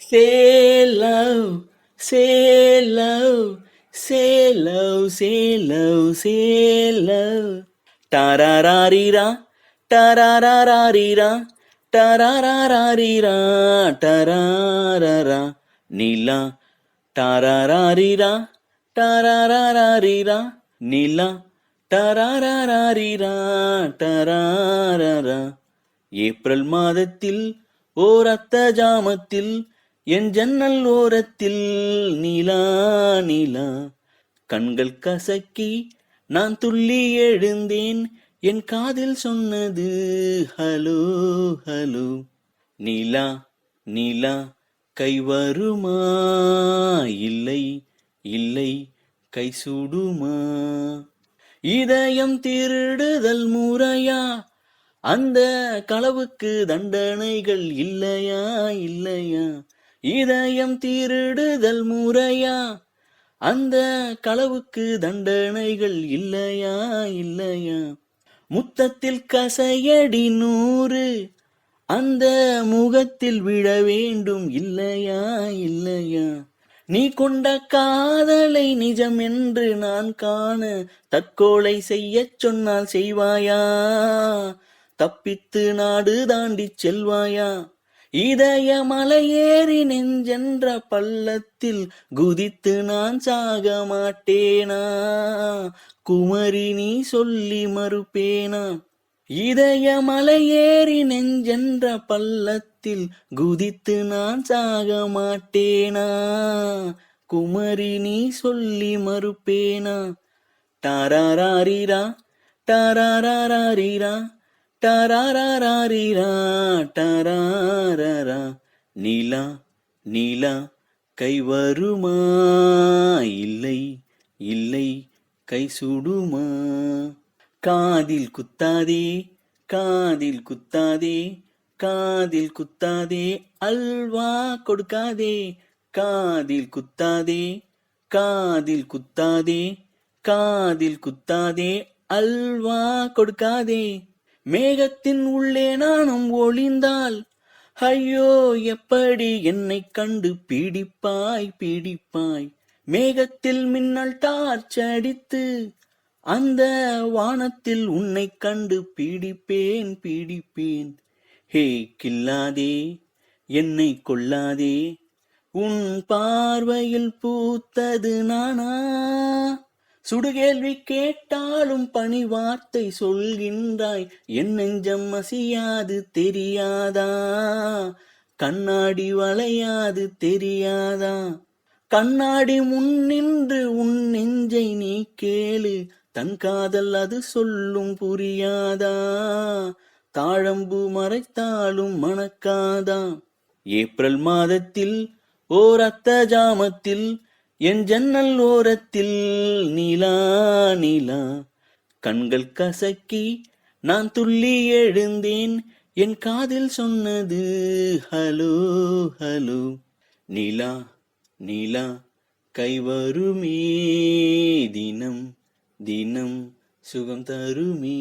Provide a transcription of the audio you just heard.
Say low, say low, say low, say low, say low. Tarararira, tarararira, tarararira, tararara. Nila, tarararira, tarararira, Nila, tarararira, tararara. April மாதத்தில் ஓர் அத்த ஜாமத்தில் என் ஜன்னல் ஓரத்தில் நிலா நிலா. கண்கள் கசக்கி நான் துள்ளி எழுந்தேன். என் காதில் சொன்னது ஹலோ ஹலோ. நிலா நீலா கை வருமா? இல்லை இல்லை கை சுடுமா? இதயம் திருடுதல் முறையா? அந்த களவுக்கு தண்டனைகள் இல்லையா? இல்லையா? இதயம் திருடுதல் முறையா? அந்த களவுக்கு தண்டனைகள் இல்லையா? இல்லையா? முத்தத்தில் கசையடி நூறு அந்த முகத்தில் விழ வேண்டும் இல்லையா? இல்லையா? நீ கொண்ட காதலை நிஜம் என்று நான் காண தற்கொலை செய்யச் சொன்னால் செய்வாயா? தப்பித்து நாடு தாண்டிச் செல்வாயா? இதயமலையேறி நெஞ்சென்ற பள்ளத்தில் குதித்து நான் சாக மாட்டேனா குமரி நீ சொல்லி மறுப்பேனா? இதயமலையேறி நெஞ்சென்ற பள்ளத்தில் குதித்து நான் சாக மாட்டேனா குமரி நீ சொல்லி மறுப்பேனா? டாராரிரா டாராரிரா டாராரிரா. டாராரா நீலா நீலா கை வருமா? இல்லை இல்லை கை சுடுமா? காதில் குத்தாதே காதில் குத்தாதே காதில் குத்தாதே அல்வா கொடுக்காதே. காதில் குத்தாதே காதில் குத்தாதே காதில் குத்தாதே அல்வா கொடுக்காதே. மேகத்தின் உள்ளே நானும் ஒளிந்தால் ஐயோ எப்படி என்னை கண்டு பீடிப்பாய் பீடிப்பாய். மேகத்தில் மின்னல் டார்ச் அடித்து அந்த வானத்தில் உன்னை கண்டு பீடிப்பேன் பீடிப்பேன். ஹே கில்லாதே என்னை கொல்லாதே உன் பார்வையில் பூத்தது நானா? சுடுகேள்வி கேட்டாலும் பணி வார்த்தை சொல்கின்றாய். என் நெஞ்சம் அசியாது தெரியாதா? கண்ணாடி வளையாது தெரியாதா? கண்ணாடி முன் நின்று உன் நெஞ்சை நீ கேளு. தன் காதல் அது சொல்லும் புரியாதா? தாழம்பு மறைத்தாலும் மணக்காதா? ஏப்ரல் மாதத்தில் ஓர் அத்த ஜாமத்தில் என் ஜன்னல் ஓரத்தில் நீலா நிலா. கண்கள் கசக்கி நான் துள்ளி எழுந்தேன். என் காதில் சொன்னது ஹலோ ஹலோ. நிலா நீலா கைவருமே தினம் தினம் சுகம் தருமே.